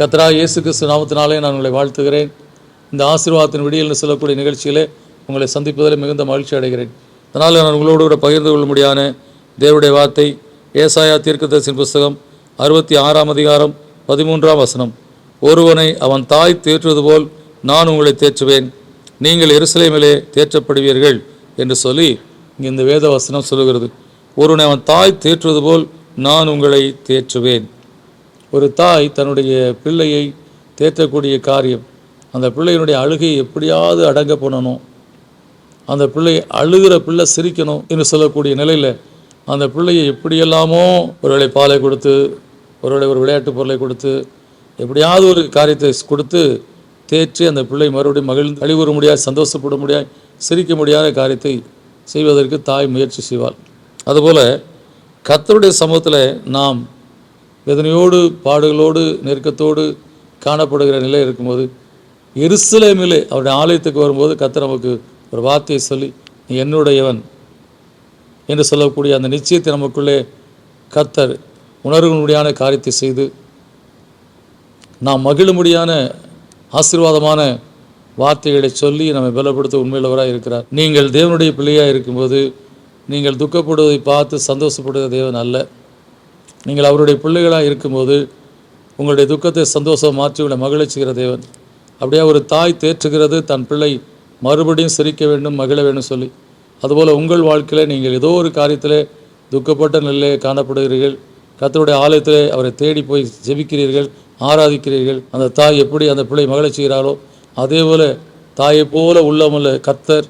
கத்ரா இயேசு கிறிஸ்து நாமத்தினாலே நான் உங்களை வாழ்த்துகிறேன். இந்த ஆசீர்வாதத்தின் விடியல்னு சொல்லக்கூடிய நிகழ்ச்சியிலே உங்களை சந்திப்பதில் மிகுந்த மகிழ்ச்சி அடைகிறேன். அதனால் நான் உங்களோடு கூட பகிர்ந்து கொள்ளும்படியான தேவனுடைய வார்த்தை ஏசாயா தீர்க்கதரிசின் புஸ்தகம் அறுபத்தி ஆறாம் அதிகாரம் பதிமூன்றாம் வசனம். ஒருவனை அவன் தாய் தேற்றுவது போல் நான் உங்களை தேற்றுவேன். நீங்கள் எருசலேமிலே தேற்றப்படுவீர்கள் என்று சொல்லி இங்கே இந்த வேத வசனம் சொல்லுகிறது. ஒருவனை அவன் தாய் தேற்றுவது போல் நான் உங்களை தேற்றுவேன். ஒரு தாய் தன்னுடைய பிள்ளையை தேற்றக்கூடிய காரியம். அந்த பிள்ளையினுடைய அழுகை எப்படியாவது அடங்க பண்ணணும் அந்த பிள்ளை அழுகிற பிள்ளை சிரிக்கணும் என்று சொல்லக்கூடிய நிலையில் அந்த பிள்ளையை எப்படியெல்லாமோ ஒருவேளை பாலை கொடுத்து ஒருவேளை ஒரு விளையாட்டு பொருளை கொடுத்து எப்படியாவது ஒரு காரியத்தை கொடுத்து தேற்றி அந்த பிள்ளை மறுபடியும் மகிழ்ந்து அழிவுற முடியாது சந்தோஷப்பட முடியாது சிரிக்க முடியாத காரியத்தை செய்வதற்கு தாய் முயற்சி செய்வாள். அதுபோல் கத்தருடைய சமூகத்தில் நாம் வேதனையோடு பாடுகளோடு நெருக்கத்தோடு காணப்படுகிற நிலை இருக்கும்போது எருசலேமிலே அவருடைய ஆலயத்துக்கு வரும்போது கத்தர் நமக்கு ஒரு வார்த்தையை சொல்லி நீ என்னுடையவன் என்று சொல்லக்கூடிய அந்த நிச்சயத்தை நமக்குள்ளே கத்தர் உணர்வுமுடியான காரியத்தை செய்து நாம் மகிழும்படியான ஆசீர்வாதமான வார்த்தைகளை சொல்லி நம்மை பலப்படுத்த உண்மையுள்ளவராக இருக்கிறார். நீங்கள் தேவனுடைய பிள்ளையாக இருக்கும்போது நீங்கள் துக்கப்படுவதை பார்த்து சந்தோஷப்படுகிற தேவன் அல்ல. நீங்கள் அவருடைய பிள்ளைகளாக இருக்கும்போது உங்களுடைய துக்கத்தை சந்தோஷம் மாற்றி உங்களை மகிழ்ச்சிக்கிற தேவன். அப்படியே ஒரு தாய் தேற்றுகிறது தன் பிள்ளை மறுபடியும் சிரிக்க வேண்டும் மகிழ வேண்டும் சொல்லி. அதுபோல் உங்கள் வாழ்க்கையில் நீங்கள் ஏதோ ஒரு காரியத்தில் துக்கப்பட்ட நிலையிலே காணப்படுகிறீர்கள். கத்தருடைய ஆலயத்தில் அவரை தேடி போய் ஜெபிக்கிறீர்கள் ஆராதிக்கிறீர்கள். அந்த தாய் எப்படி அந்த பிள்ளை மகளை செய்கிறாரோ அதே போல் தாயை போல உள்ளமுள்ள கத்தர்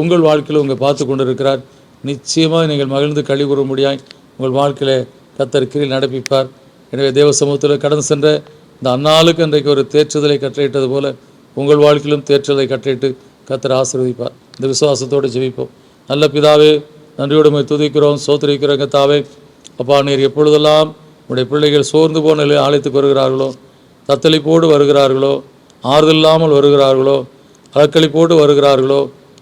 உங்கள் வாழ்க்கையில் உங்கள் பார்த்து கொண்டிருக்கிறார். நிச்சயமாக நீங்கள் மகிழ்ந்து கழி முடியாய். உங்கள் வாழ்க்கையில கத்தர் கிரியில் நடப்பிப்பார். எனவே தேவ சமூகத்தில் கடந்து சென்ற இந்த அன்னாளுக்கு அன்றைக்கு ஒரு தேற்றுதலை கட்டளையிட்டது போல உங்கள் வாழ்க்கையிலும் தேற்றுதலை கட்டளையிட்டு கத்தர் ஆசீர்வதிப்பார். இந்த விசுவாசத்தோடு ஜெபிப்போம். நல்ல பிதாவே நன்றியோடு துதிக்கிறோம் சோத்திரிக்கிறோம் கத்தாவே. அப்பா நீர் எப்பொழுதெல்லாம் உடைய பிள்ளைகள் சோர்ந்து போன நிலையில் ஆலயத்துக்கு வருகிறார்களோ தத்தளிப்போடு வருகிறார்களோ ஆறுதல் இல்லாமல் வருகிறார்களோ அலக்களிப்போடு வருகிறார்களோ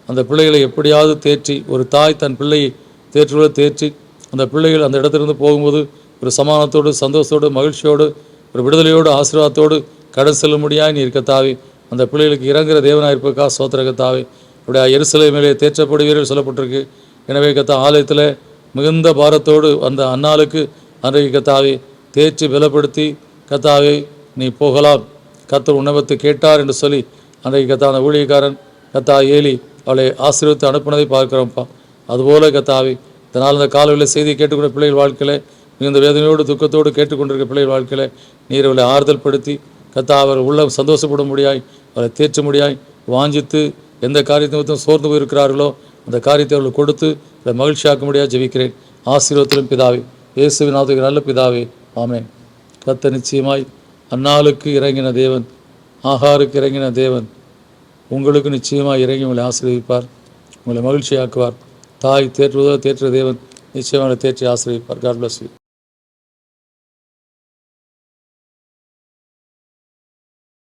அந்த பிள்ளைகளை எப்படியாவது தேற்றி ஒரு தாய் தன் பிள்ளையை தேற்றுவதை தேற்றி அந்த பிள்ளைகள் அந்த இடத்திலிருந்து போகும்போது ஒரு சமானத்தோடு சந்தோஷத்தோடு மகிழ்ச்சியோடு ஒரு விடுதலையோடு ஆசீர்வாதத்தோடு கடன் செல்லும்படியாய் நீ இருக்கத்தாவே அந்த பிள்ளைகளுக்கு இறங்குற தேவனாக இருப்பக்கா சோத்திர கத்தாவே இப்படி மேலே தேற்றப்படுவீர்கள் சொல்லப்பட்டிருக்கு. எனவே கத்தா ஆலயத்தில் மிகுந்த பாரத்தோடு அந்த அன்னாளுக்கு அன்றைக்கு கத்தாவே தேய்ச்சி பலப்படுத்தி கத்தாவே நீ போகலாம். கத்தர் உணவத்து கேட்டார் என்று சொல்லி அன்றைக்கு கத்தா அந்த ஊழியக்காரன் கத்தா ஏலி அவளை ஆசீர்வதித்து அனுப்புனதை பார்க்குறோம்ப்பா. அதுபோல கத்தாவே இதனால் இந்த காலையில் செய்தியை கேட்டுக்கொண்ட பிள்ளைகள் வாழ்க்கையில் மிகுந்த வேதனையோடு துக்கத்தோடு கேட்டுக்கொண்டிருக்க பிள்ளைகள் வாழ்க்கையில் நீர் அவளை ஆறுதல் படுத்தி கத்தா அவர் உள்ள சந்தோஷப்பட முடியாய் அவரை தேற்ற முடியாய் வாஞ்சித்து எந்த காரியத்தை சோர்ந்து போயிருக்கிறார்களோ அந்த காரியத்தை அவர்களுக்கு கொடுத்து அதை மகிழ்ச்சியாக்க முடியாது ஜெபிக்கிறேன். ஆசீர்வத்திலும் பிதாவே இயேசுவின் நாதுக்கு நல்ல பிதாவே ஆமேன். கத்த நிச்சயமாய் அன்னாளுக்கு இறங்கின தேவன் ஆகாருக்கு இறங்கின தேவன் உங்களுக்கு நிச்சயமாக இறங்கி உங்களை ஆசீர்வதிப்பார் உங்களை மகிழ்ச்சியாக்குவார். தாய் தேற்றுவதோ தேற்ற தேவன் நிச்சயமாக தேற்றி ஆசிரியப்பார் காட் பிளஸ் யூ